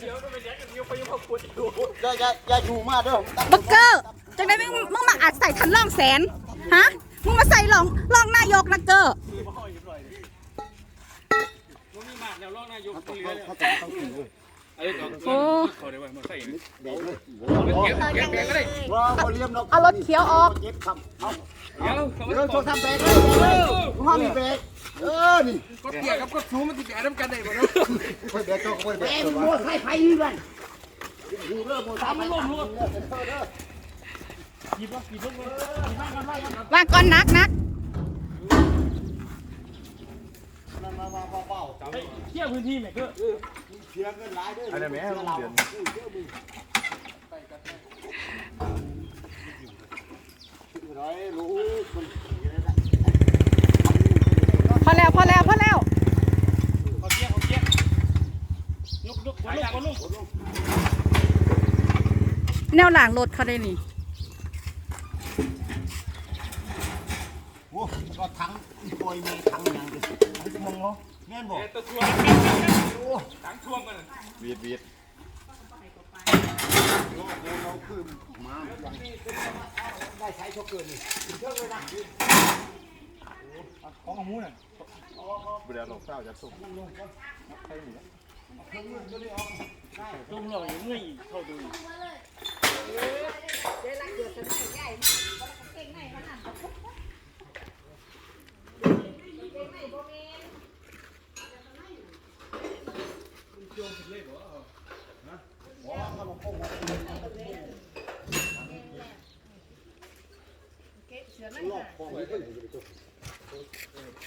อย่าอย่าอย่าอยู่มากเด้อบักเกอร์จังได้มึงมึงมาอัดใส่ทันล่องแสนฮะมึงมาใส่ล่องล่องนายกนะเกอร์เขาจะต้องกินเลยโอ้ว้าวเขาเลี้ยงนกเอารถเขียวออกเจ็บครับเอาเดี๋ยวโชว์ทำเบรกเลยห้องมีเบรก เออนี่ก็เกี่ยวกับก็สูงมันติดแอดกันได้บ่เนาะค่อยเบรกก็ค่อยเบรกแม่งโม่ใส่ไฟนี่กันอยู่เริ่มโมตามมันลงลงวางก่อนนักนักมามามาเบาๆเที่ยวพื้นที่แม่ก็เสียเงินหลายด้วยอะไรแม่เราเดือนร้อยรู้มันพ อแล้วพอแล้วพอแล้วเขาเที่ยวเขาเที่ยวยกยกคนลงคนลงแนวหลังรถเขาได้นี่โอ้ก็ทั้งโอยมีทั้งยังดิไม่จะมองเหรอแม่นบอกตัวทัวร์ถังท่วมกันวีดวีดเราคือมาได้ใช้ชกเกินนี่เยอะเลยนะ ของของมูน่ะเดี๋ยวเราเศร้าจะส่งจมหล่ออยู่เมื่อยเข้าดู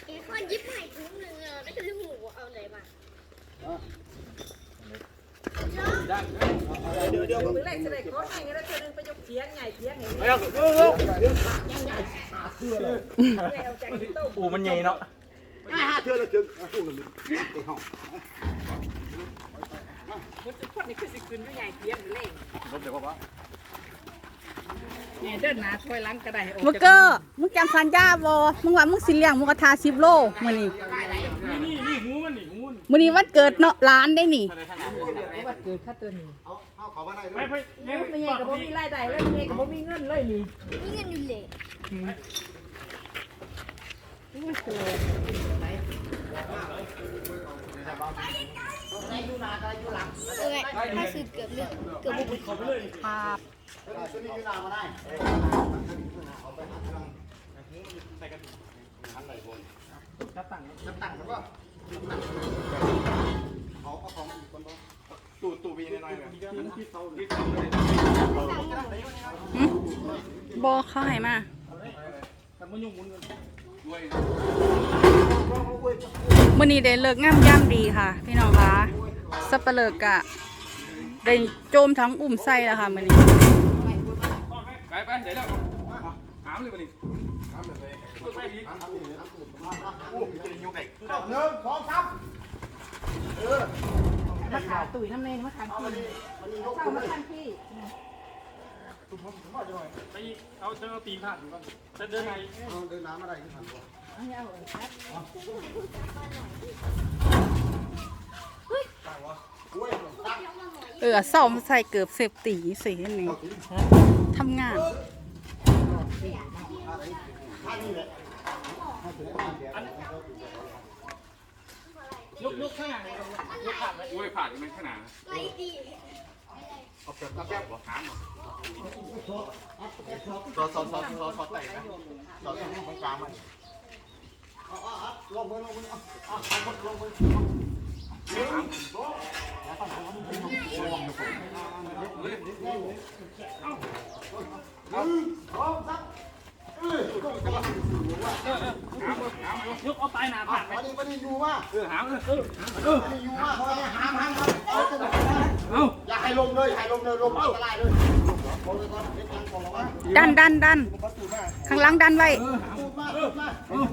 ไอ้ข้อยิบใหม่ถุงหนึ่งอะไม่ใช่ถุงหมูเอาไหนมาเดี๋ยวเดี๋ยวมือแรกจะได้ขอให้กันแล้วเธอนึงไปยกเทียงใหญ่เทียงเห็นไหมแล้วก็เอาจากที่โต๊ะอูมันใหญ่เนาะห้าเทือแล้วจึงพูดเลยไอ้ห้องมันจะคนนี้คือสิคืนไม่ใหญ่เทียงหรือเล่งรถเดี๋ยวว่าเนี่ยเดินหน้าถอยหลังก็ได้บักเกอร์มึงจำสัญญาบ่มึงว่ามึงสิเลี้ยงหมูกระทะสิบโลมื้อนี้นี่นี่หูมันนี่หูมันมื้อนี้วันเกิดเนาะร้านได้นี่ว่าเกิดค่าตัวนี้เอาเอาเขามาได้เลไปยไปไม่ใหญ่กับผมมีรายได้เลยไม่ใหญ่กับผมมีเงินเลยนี่มีเงินอยู่เลยเออถ้าสืบเกือบเรื่องเกือบบุกครับ ซื้อนี่ยืนนามาได้เอาไปหันทันไหนบนจะตั้งจะตั้งหรือว่าเขาเอาของอีกคนบ้างตู่ตู่ปีน้อยๆแบบบ่เขาให้มาวันยุ่งมุนกันด้วยมื้อนี้ได้เลิกงามยามดีค่ะ พี่น้องคะสับปะเลิกกะได้โจมทั้งอุ่มไส้แล้วค่ะมื้อนี้ ไปไปเดี๋ยวแล้วหามเลยวันนี้หามเลยไปอีกหนึ่งสองสามเออมาขาตุ๋ยน้ำเนยมาทานพี่เจ้ามาทานพี่ไปอีกเอาเจอตีนผ่านก่อนจะเดินไหนเดินน้ำอะไรขึ้นหันตัวเอาเนี่ยเอาเออครับเออซ่อมใส่เกือบเสพตีสิอันนี้ ทำงานยกยกข้างหลังยกขาดไปด้วยผ่านมันขนาดไรดีเอาเก็บกับแก้วหัวหามซอสซอสซอสซอสซอสไต่นะเราต้องของกลางมันเอาเอาเอาลงมือลงมือเอาเอาเอาลงมือ ยกเอาปหนาผ่านไปมาดิมาดิอยู่ว่าเออหามเลยมาดิอยู่ว่าเขาจะหามหามหามเอาตันเอ้าอย่าให้ลมเลยให้ลมเลยลมอันตรายเลยลงเลยก่อนเด็กยังก่อนดันดันดันข้างหลังดันไว้ตูดมาตูดมาตูด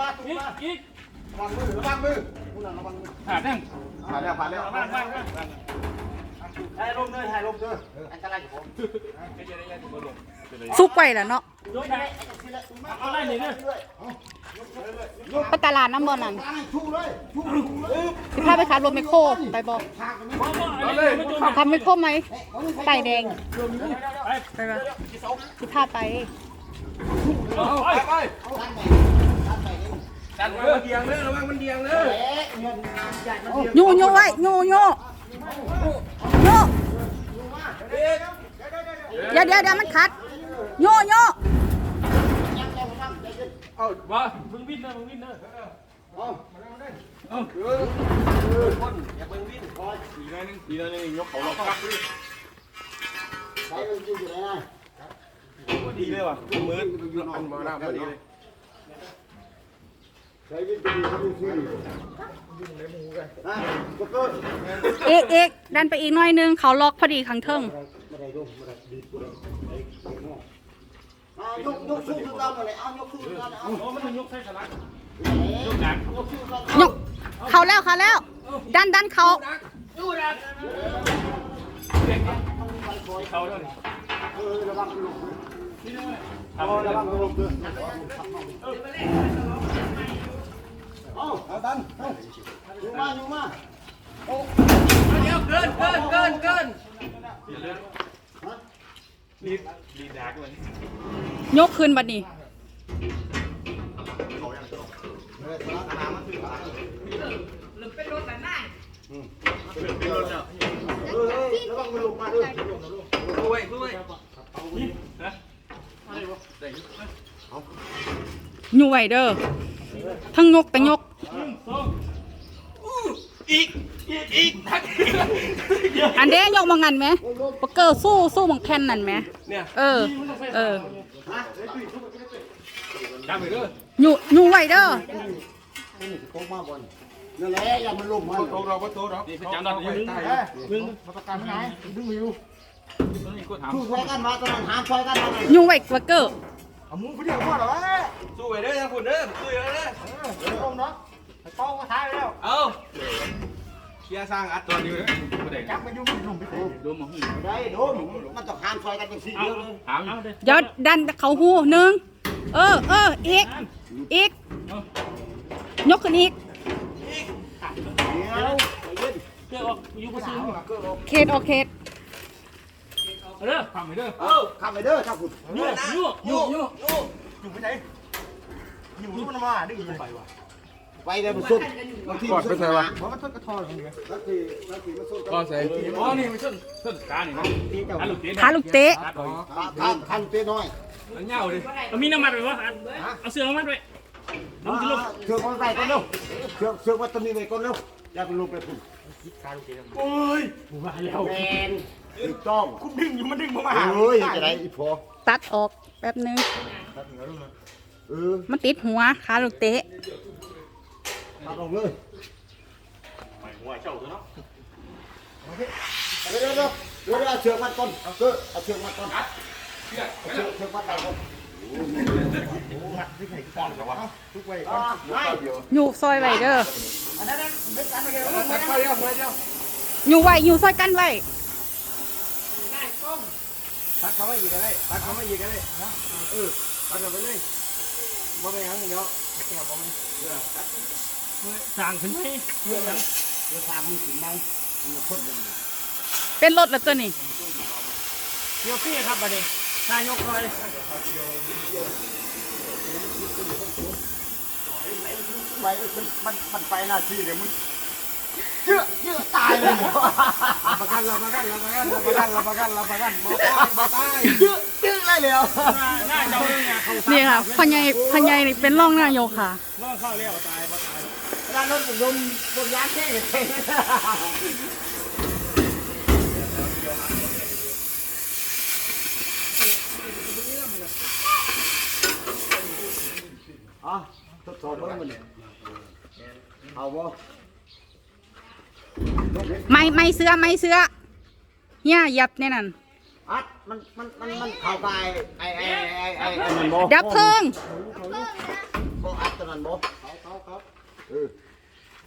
มาตูดอีกมาอีก วางมือระวังมือคุณน่ะระวังมือผ่านยังผ่านแล้วผ่านแล้วว่างว่างว่างอให้ลมเลยให้ลมเลยอันตรายกับผมซุกไว้แล้วเนาะยกได้เอาไรนี่เนี่ยไปตลาดน้ำบอลนั่นชูเลยชูเลยสิพาไปขับรถไมคโครไปบอกเอาเลยไม่ต้องขับไมคโครไหมไต่แดงไปไปปะสิพาไป ไปไปดันเออเดียงเลยระวังมันเดียงเลยโยโย่ไว้โยโย่โย่เดี๋ยวเดี๋ยวเดี๋ยวมันขัดโยโย่เอาว่ามึงวิ่งเด้อมึงวิ่งเด้อเอาเออคนอย่าเบิ่งวิ่งคอยอีกหน่อยนึงอีกหน่อยนึงยกเขาลงครับใช้เลยอยู่ไหนนะดีเลยว่ะมืออันมาหน้าพอดีเลย ใช้วิธีนี้วิธีนี้นะก็เกิดเอกเอกดันไปอีกหน่อยนึงเขาล็อกพอดีข้างเทิงไม่ได้ลมไม่ได้ดีกว่าเอายกยกสู้กันเอาเลยเอายกสู้กันเอาโอ้มันถึงยกใส่สลัดยกหนักยกสู้กันยกเขาแล้วเขาแล้ว ดันดันเขาเขาด้อนี่เออระวังลมเอาระวังลมด้วย เอาเอาดันเอาอยู่มาอยู่มายกขึ้นบัดนี้เออระวังมันลงมาด้วยช่วยช่วยอยู่ไว้เด้อทั้งยกแต่ยก อันเด้ยกมางันไหมปะเกอร์สู้สู้บังแคนนั่นไหมเนี่ยเออ เออจำไปเด้ออยู่อยู่ไว้เด้อนี่โค้งมาบนนั่นแหละอย่ามันลงมาโตเราโตเรานี่จำได้ยังเอ้ยดึงมาประกันไหนดึงอยู่นี่กูถามชูช่วยกันมาตอนนั้นหามช่วยกันมาอยู่ไว้ปะเกอร์เอามุ้งคนเดียวพอเหรอเอ้ยสู้ไปเด้อยังฝุ่นเด้อสู้เยอะเด้อเดี๋ยวลงเนาะป้องก็ท้ายไปแล้ว เอา เคลียร์สร้างอัดตอนนี้เลยกูได้จับไปยุ่งมันลงไปเถอะดูมองได้โดนมันต้องหามช่วยกันจังสี่เดียวเลยถามเอาเด้อเดี๋ยวดันเขาหูหนึ่งเออเอออีกอีกยกขึ้นอีกเดี๋ยวใจเย็นเพื่อออกอยู่บ่ซื้อเขตออกเขตเอาเด้อทำไปเด้อเออขับไปเด้อถ้าคุณยั่วยั่วยั่วยั่วอยู่ไปไหนอยู่มันมาดึงไปว่ะ ไปเลยมันสุดบางทีมันสุดเพราะมันต้นกระทอเลยบางทีบางทีมันสุดก็ใส่อ๋อนี่มันส้นส้นการนี่นะตีเจ้าอันลูกเตี้ยขาลูกเตะท่านท่านเต้น้อยแล้วเงาดิเอามีน้ำมันไว้วะเอาเสื้อมามัดไว้ลงขึ้นลงเชือกมันใส่ก่อนเร็วเชือกเชือกมันตัวนี้ไปก่อนเร็วอย่าไปลงไปพุ่งโอ้ยมาแล้วแมนถูกต้องคุณดึงอยู่มันดึงมาเฮ้ยจะได้อีพอตัดออกแป๊บนึงเออมันติดหัวขาลูกเตะ ตัดออกเลยเดี๋ยวเดี๋ยวเดี๋ยวเดี๋ยวเอาเชือกมัดก่อนเอาเชือกเอาเชือกมัดก่อนเอาเชือกเชือกมัดไปก่อนมัดที่ไหนก่อนเหรอวะทุกไว้ก่อนไม่อยู่ซอยไว้เด้ออันนั้นไม่กันไปเดี๋ยวไปเดียวไปเดียวอยู่ไว้อยู่ซอยกันไว้ตัดเขาไม่อีกก็ได้ตัดเขาไม่อีกก็ได้นะเออตัดเขาไปเลยบ่ไปยังเดี๋ยวแกบ่ไม่ สั่งขึ้นไหมเดี๋ยวทางมันถึงไหมมันพ่นเลยเป็นรถแล้วตัวนี้เดี๋ยวพี่ครับบัดนี้นายกคอยไปมันมันไปหน้าที่เดี๋ยวมันเยอะเยอะตายเลยประกันรับประกันรับประกันรับประกันรับประกันรับประกันบ่ตายบ่ตายเยอะเยอะเลยแล้วหน้าเจ้าเนี่ยเขานี่ค่ะพญายพญายนี่เป็นร่องนายกค่ะล่อเข้าเลี้ยวตายบ่ตาย ร้านรถผมลมลมยางแค่ไหนอะทดสอบเบิ่งมันเอาบ่ไม่ไม่เสื้อไม่เสื้อเฮียยับในนั่นอัดมันมันมันมันเข้าไปไอ้ไอ้ไอ้ไอ้ไอ้มันบ่ดับเพลิงบ่อัดตัวนั้นบ่เขาเขาเขาเออ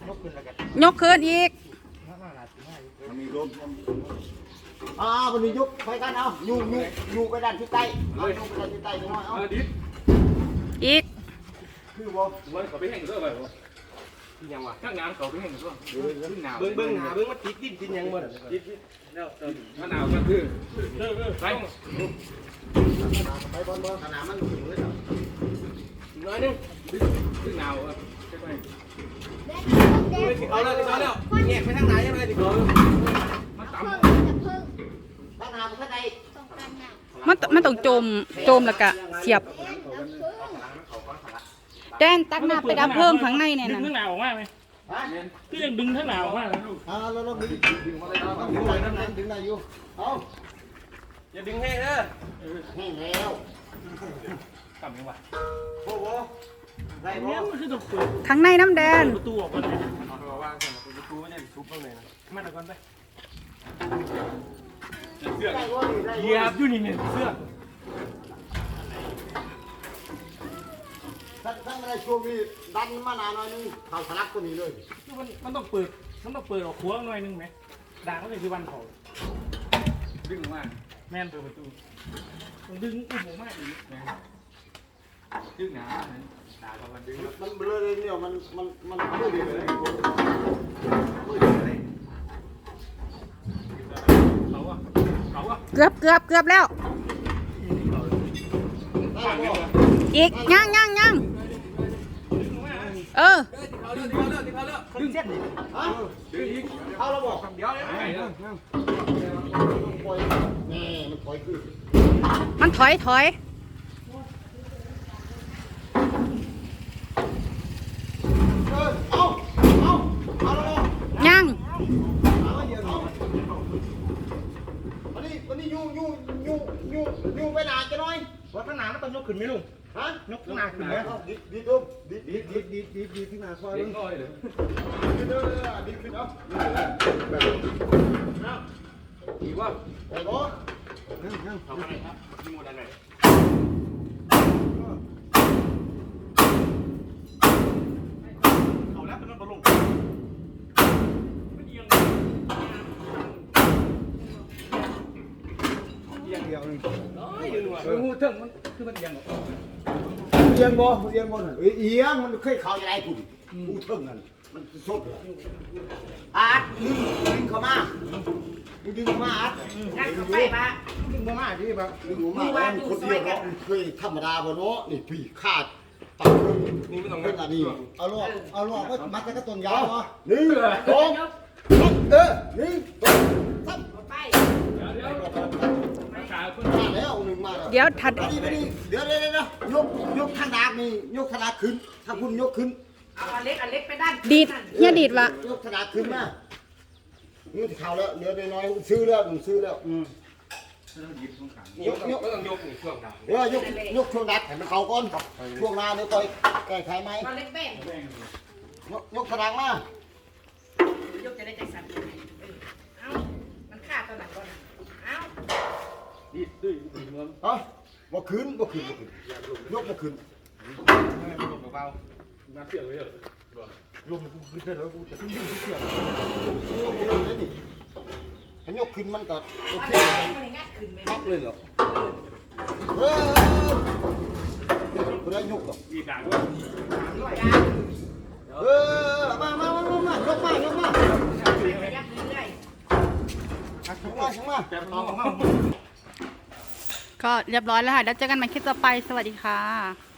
ยกขึ้นอีกมันมีลมอ่าวันนี้ยุบไปกันเอาอยู่อยู่อยู่ไปด้านที่ใต้เอาอยู่ไปด้านที่ใต้น้อยเอาเออดิอีกคือบ่มันเขาไปแห้งด้วยไปบ่ยังวะข้างงานเขาไปแห้งด้วยขึ้นหนาวเบิ้งเบิ้งหาเบิ้งมันติดดินติดยังหมดติดถ้าหนาวก็คือไปไปบอลบอลสนามมันอยู่เลยครับน้อยนึงขึ้นหนาวใช่ไหม เอาแล้วเอาแล้วแยกไปทางไหนยังไงดิเขามันเพิ่ต่ำงจะเพิ่งสนามข้างในต้องการหนักมันตมันต้องโจมโจมแล้วก็เสียบน้ำพึ่งแดนตักน้ำไปดับเพลิงข้างในเนี่ยดึงนะทั้งหนาวออกมาไหมฮะพี่ยังดึงทั้งหนาวออกมาแล้วลูกอ่าเราเราดึงดึงมาเลยเอาดึงไหนดึงไหนดึงไหนอยู่เอาอย่าดึงแห้งเด้อแห้งแล้วต่ำยังวะโอ้โห ได้บ่เนี่ยมันคือต้องเปิดข้างในน้ำแดนประตูออกก่อนเลยเอาวางก่อนประตูไม่ได้ทุบตรงไหนนะมาตะก่อนไปเสื้อเหยียบอยู่นี่เนี่ยเสื้อท่านท่านอะไรช่วงนี้ดันมานานหน่อยนึงเขาทะลักตัวนี้เลยมันมันต้องเปิดมันต้องเปิดออกหัวหน่อยนึงไหมด่างก็เลยคือวันเขาดึงมาแม่นเปิดประตูดึงอุ้มผมมาอีก ดึงหนาด่าเขามันดึงมันเบลอเลยเนี่ยมันมันมันมืดเลยเขาอะเขาอะเกือบเกือบเกือบแล้ว อีกย่างย่างย่างเออเอาเรื่องเอาเรื่องเอาเรื่องดึงเส้นฮะเข้าแล้วบ่เดี๋ยวเดี๋ยวเนาะปล่อยนี่มันปล่อยมันถอยถอย เออเอาเอาเอาแล้วบ่ ย่างเอาเดี๋ยวนี้วันนี้วันนี้อยู่อยู่อยู่อยู่อยู่ไปนานจะน้อยว่าข้างหน้ามันต้องยกขึ้นไหมลุงฮะยกข้างหน้าขึ้นไหมดีดีตุ้มดีดีดีดีดีดีขึ้นมาซอยเด็นึกงน้อยเลยดีเด้อดีขึ้นเอาแบบอีกว่าไปบ่เขาอะไรครับ ยงเดียวนึงน้ออยู่ว่ะเออหูเทิงมันคือมันเอียงออเอียงบ่เอียงบ่นั่นเอ้ยเอียงมันเคยเข้าใหญ่กูดิกูเทิงนั่นมันสดอาร์ตดึงดึงเข้ามาดึงเข้ามาอาร์ตงั้นเข้าไปปะดึงมาที่แบบดึงมาแล้วคนเดียวเนาะเคยธรรมดาบ่เนาะนี่พี่ขาดตัดนี่ไม่ต้องเป็นอันนี้เอาลอกเอาลอกก็มัดแล้วกับต้นยาวบ่หนึ่งสองเออหนึ่ เดี๋ยวถัดอันนี้อันนี้เดี๋ยวเดี๋ยวเดี๋ยวยกยกทางดาบนี่ยกทางดาบขึ้น ถ้าคุณยกขึ้น เอาอันเล็กอันเล็กไปด้านดีดเฮียดีดวะยกทางดาบขึ้นมานี่เข่าแล้วเหลือน้อยๆซื้อแล้วซื้อแล้วอืมนี่ยกยกต้องยกนี่ช่วงดังเดี๋ยวยกยกช่วงดับให้มันเข่าก่อนช่วงหน้าเดี๋ยวค่อยแก้ไขไหมเอาเล็กแป้งยกยกทางดาบมายกจะได้ใจสั่นเออเอามันฆ่าตัวหนังก่อนเอา ดีดื้อดีเมืองเอ้าบ่ขึ้นบ่ขึ้นบ่ขึ้นยกบ่ขึ้นเบามาเสียเลยเหรอลมกูขึ้นแล้วกูจะขึ้นยิ่งเสียงยกขึ้นเลยนี่ให้ยกขึ้นมันก็โอเอาเคเล็กแป้งมันงัดขึ้นไหมพักเลยเหรอเออบ่ได้ยกหรอกดีด่างด้วยด้วยกันเออมามามามามายกมายกมาขยับเรื่อยยกมายกมาแต่มันมอง ก็เรียบร้อยแล้วค่ะ แล้วเจอกันใหม่คลิปต่อไป สวัสดีค่ะ